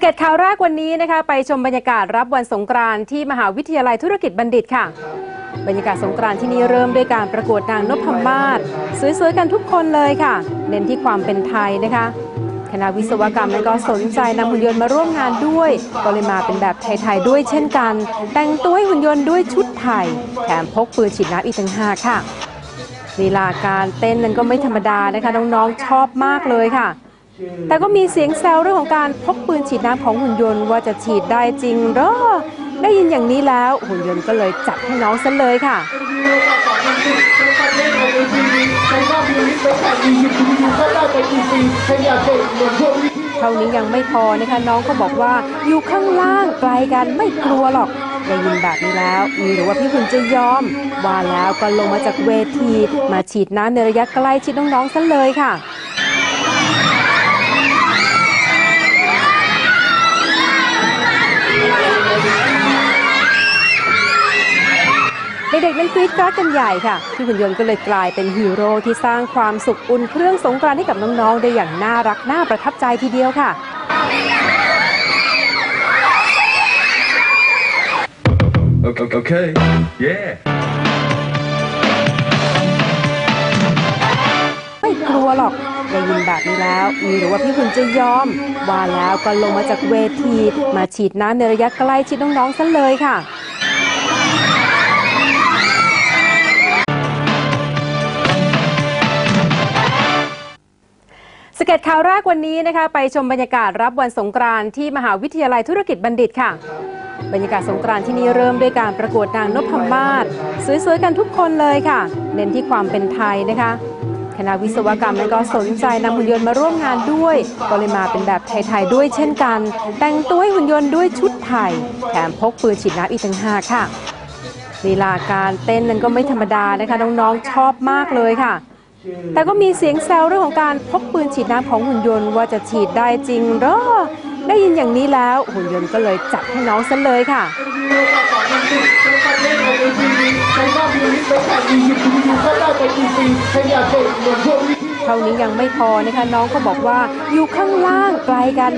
เก็ตข่าวแรกวันนี้นะคะ ไปชมบรรยากาศรับวันสงกรานต์ที่มหาวิทยาลัยธุรกิจบัณฑิตค่ะ บรรยากาศสงกรานต์ที่นี่เริ่มด้วยการประกวดนางนพมาศสวยๆกันทุกคนเลยค่ะ เน้นที่ความเป็นไทยนะคะคณะวิศวกรรมนั้นก็สนใจนำหุ่นยนต์มาร่วมงานด้วยก็เลยมาเป็นแบบไทยๆด้วยเช่นกัน แต่งตัวให้หุ่นยนต์ด้วยชุดไทย แถมพกปืนฉีดน้ำอีกต่างหากค่ะลีลาการเต้นนั้นก็ไม่ธรรมดานะคะน้องๆชอบมากเลยค่ะ แต่ก็มีเสียงแซวเรื่องของการพกปืนฉีดน้ำของหุ่นยนต์ว่าจะฉีดได้จริงหรอ ได้ยินอย่างนี้แล้วหุ่นยนต์ก็เลยจัดให้น้องซะเลยค่ะ เท่านี้ยังไม่พอนะคะน้องก็บอกว่าอยู่ข้างล่างไกลกันไม่กลัวหรอกได้ยินแบบนี้แล้วมีหรือว่าพี่หุ่นจะยอม ว่าแล้วก็ลงมาจากเวที มาฉีดน้ำในระยะใกล้ชิดน้องๆซะเลยค่ะ กๆนั้นกรี๊ดกราดกันใหญ่ค่ะพี่หุ่นยนต์ก็เลยกลายเป็นฮีโร่ที่สร้างความสุขอุ่นเครื่องสงกรานต์ให้กับน้องๆได้อย่างน่ารักน่าประทับใจทีเดียวค่ะ Okay. okay. Yeah. ไม่กลัวหรอกได้ยินแบบนี้แล้วมีหรือว่าพี่หุ่นจะยอม ว่าแล้วก็ลงมาจากเวที มาฉีดน้ำในระยะใกล้ชิดน้องๆซะเลยค่ะ สเก็ตข่าวแรกวันนี้นะคะไปชมบรรยากาศรับวันสงกรานต์ที่มหาวิทยาลัยธุรกิจบัณฑิตค่ะ บรรยากาศสงกรานต์ที่นี่เริ่มด้วยการประกวดนางนพมาศสวยๆกันทุกคนเลยค่ะ เน้นที่ความเป็นไทยนะคะคณะวิศวกรรมนั้นก็สนใจนำหุ่นยนต์มาร่วมงานด้วยก็เลยมาเป็นแบบไทยๆด้วยเช่นกัน แต่งตัวให้หุ่นยนต์ด้วยชุดไทย แถมพกปืนฉีดน้ำอีกต่างหากค่ะลีลาการเต้นนั้นก็ไม่ธรรมดานะคะน้องๆชอบมากเลยค่ะ แต่ก็มีเสียงแซวเรื่องของการพกปืนฉีดน้ำของหุ่นยนต์ว่าจะฉีดได้จริงเหรอ ได้ยินอย่างนี้แล้วหุ่นยนต์ก็เลยจัดให้น้องซะเลยค่ะ เท่านี้ยังไม่พอนะคะน้องก็บอกว่าอยู่ข้างล่างไกลกัน